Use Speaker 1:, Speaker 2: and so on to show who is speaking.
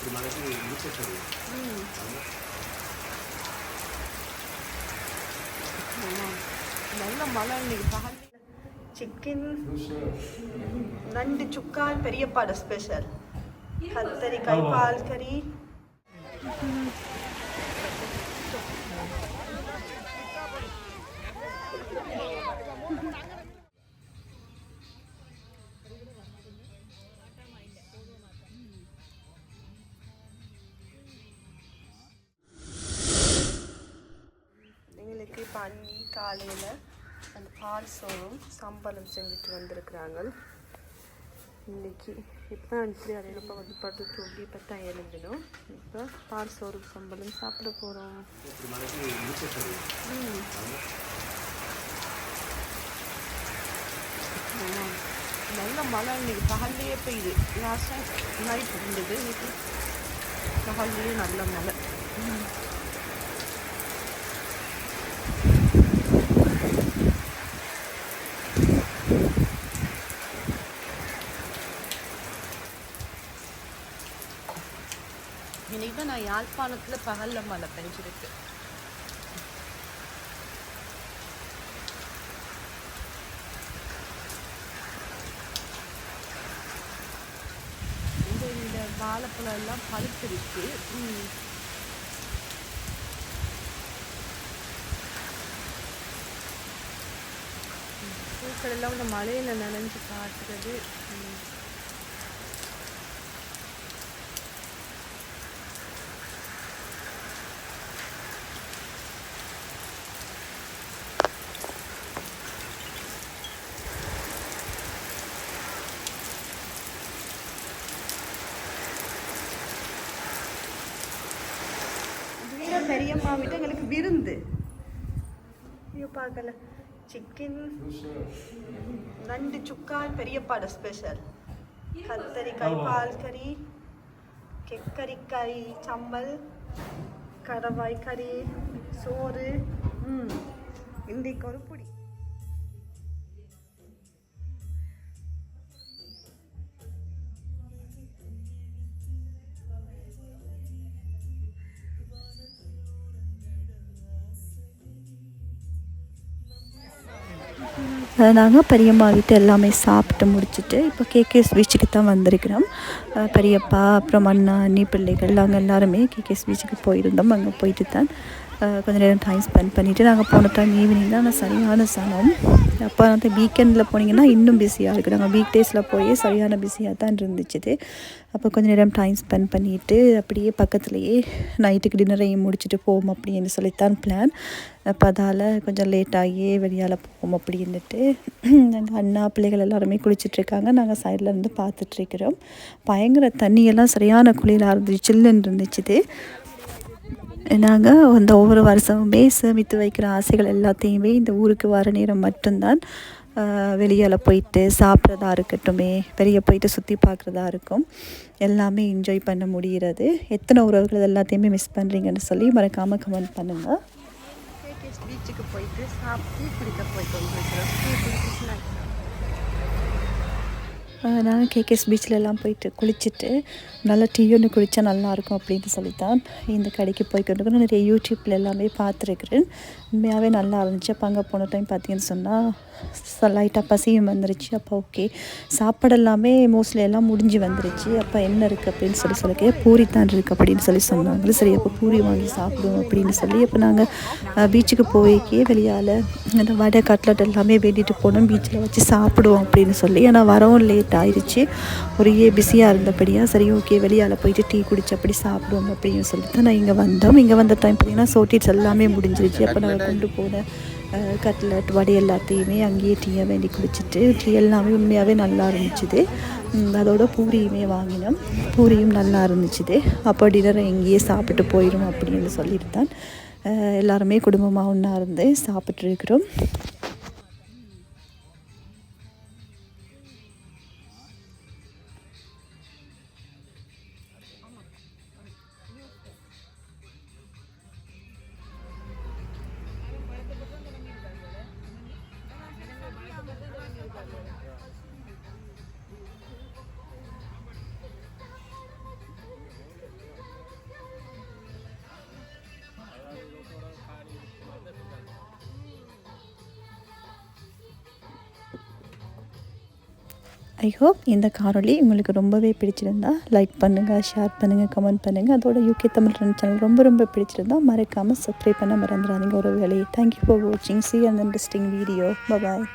Speaker 1: ఇప్పుడు మనకి ఇచ్చేస్తారు
Speaker 2: நல்ல மழை இன்னைக்கு பகல் சிக்கன் நண்டு சுக்கால் பெரியப்பாட ஸ்பெஷல் கத்தரிக்காய் பால் கறி அண்ணி காலையில் அந்த பால் சோறும் சம்பளம் செஞ்சுட்டு வந்திருக்கிறாங்க. இன்றைக்கி இப்போ இப்படி அடையப்போ வந்து பட்டு தூங்கி இப்போ தான் எழுந்திடும் இப்போ பால் சோறு சம்பளம் சாப்பிட போகிறோம் நல்ல மழை இன்னைக்கு பகல்லையே பெய்யுது. லாஸ்ட்டாக நைட் இருந்தது. இன்னைக்கு பகல்லையே நல்ல மழை. இன்னைக்கு தான் நான் யாழ்ப்பாணத்தில் பகலில் மழை பெஞ்சிருக்கு. இந்த இந்த வாழைப்பழம் எல்லாம் பழுத்திருக்கு. பூக்கள் எல்லாம் இந்த மழையில் நனைஞ்சு காட்டுறது. பெரியம்மா விட்டு எங்களுக்கு விருந்து. ஐயோ பார்க்கல. சிக்கன் நண்டு சுக்கால் பெரியப்பாட ஸ்பெஷல் கத்தரிக்காய் பால் கறி கெக்கரிக்காய் சம்பல் கடவாய் கறி சோறு. ம் இன்றைக்கு ஒரு புடி.
Speaker 3: நாங்கள் பெரியம்மா வீட்டு எல்லாமே சாப்பிட்டு முடிச்சுட்டு இப்போ கேகேஎஸ் பீச்சுக்கு தான் வந்திருக்கிறோம். பெரியப்பா அப்புறம் அண்ணா அண்ணி பிள்ளைகள் நாங்கள் எல்லாருமே கேகேஎஸ் பீச்சுக்கு போயிருந்தோம். அங்கே போயிட்டு தான் கொஞ்ச நேரம் டைம் ஸ்பெண்ட் பண்ணிவிட்டு நாங்கள் போன டைம் ஈவினிங் தான் ஆனால் சரியான சனம். அப்போ வந்து வீக்கெண்டில் போனீங்கன்னா இன்னும் பிஸியாக இருக்குது நாங்கள் வீக் டேஸில் போய் சரியான பிஸியாக தான் இருந்துச்சு அப்போ கொஞ்சம் நேரம் டைம் ஸ்பெண்ட் பண்ணிவிட்டு அப்படியே பக்கத்துலேயே நைட்டுக்கு டின்னரையும் முடிச்சுட்டு போவோம் அப்படின்னு சொல்லித்தான் பிளான் அப்போ அதால் கொஞ்சம் லேட்டாகியே வெளியால் போவோம் அப்படின்ட்டு நாங்கள் அண்ணா பிள்ளைகள் எல்லாருமே குளிச்சிட்ருக்காங்க நாங்கள் சைடில் இருந்து பார்த்துட்ருக்கிறோம் பயங்கர தண்ணியெல்லாம் சரியான குளிராக இருந்துச்சு சில்லுன்னு இருந்துச்சு நாங்கள் அந்த ஒவ்வொரு வருஷமுமே சேமித்து வைக்கிற ஆசைகள் எல்லாத்தையுமே இந்த ஊருக்கு வர நேரம் மட்டும்தான் வெளியால் போயிட்டு சாப்பிட்றதா இருக்கட்டுமே வெளியே போயிட்டு சுற்றி பார்க்குறதா இருக்கும். எல்லாமே என்ஜாய் பண்ண முடிகிறது. எத்தனை உறவுகள் இது எல்லாத்தையுமே மிஸ் பண்ணுறீங்கன்னு சொல்லி மறக்காமல் கமெண்ட் பண்ணுங்கள்
Speaker 2: பீச்சுக்கு போயிட்டு சாப்பிட்டு குடிக்க போயிட்டு வந்துருக்கிறோம்.
Speaker 3: நாங்கள் கேகேஎஸ் பீச்சில் எல்லாம் போயிட்டு குளிச்சுட்டு நல்லா டீ ஒன்று குளித்தா நல்லாயிருக்கும் அப்படின்னு சொல்லித்தான் இந்த கடைக்கு போய்க்கொண்டு நான் நிறைய யூடியூப்பில் எல்லாமே பார்த்துருக்குறேன். உண்மையாகவே நல்லா இருந்துச்சு. அப்போ அங்கே போன டைம் பார்த்தீங்கன்னு சொன்னால் லைட்டாக பசியும் வந்துருச்சு. அப்போ ஓகே சாப்பாடு எல்லாமே மோஸ்ட்லி எல்லாம் முடிஞ்சு வந்துருச்சு. அப்போ என்ன இருக்குது அப்படின்னு சொல்லி சொல்லிக்கே பூரி தான் இருக்குது அப்படின்னு சொல்லி சொன்னாங்க. சரி அப்போ பூரி வாங்கி சாப்பிடுவோம் அப்படின்னு சொல்லி அப்போ நாங்கள் பீச்சுக்கு போய்க்கே வெளியால் அந்த வடை கட்லட் எல்லாமே வேண்டிட்டு போனோம். பீச்சில் வச்சு சாப்பிடுவோம் அப்படின்னு சொல்லி. ஆனால் வரவும் லேட் ஆயிடுச்சு. ஒரே பிஸியாக இருந்தபடியாக சரி ஓகே வெளியால் போயிட்டு டீ குடிச்சு அப்படி சாப்பிடுவோம் அப்படின்னு சொல்லிட்டு நான் இங்கே வந்தோம். இங்கே வந்த டைம் பார்த்தீங்கன்னா சோட்டிட்ஸ் எல்லாமே முடிஞ்சிருச்சு. அப்போ நாங்கள் கொண்டு போன கட்லட் வடை எல்லாத்தையுமே அங்கேயே டீயை வேண்டி குடிச்சிட்டு டீ எல்லாமே உண்மையாகவே நல்லா இருந்துச்சுது அதோட பூரியுமே வாங்கினோம். பூரியும் நல்லா இருந்துச்சுது அப்போ டின்னரை எங்கேயே சாப்பிட்டு போயிடும் அப்படின்னு சொல்லிட்டு தான் எல்லாருமே குடும்பமாக ஒன்றா இருந்து சாப்பிட்ருக்குறோம் ஐ ஹோப் இந்த காணொலி உங்களுக்கு ரொம்பவே பிடிச்சிருந்தா லைக் பண்ணுங்கள் ஷேர் பண்ணுங்கள் கமெண்ட் பண்ணுங்கள் அதோட யூகே தமிழ் ரன் சேனல் ரொம்ப ரொம்ப பிடிச்சிருந்தா மறக்காமல் சப்ஸ்கிரைப் பண்ண மறந்துடாதீங்க ஒரு வேலையை தேங்க்யூ ஃபார் வாட்சிங் see and interesting video bye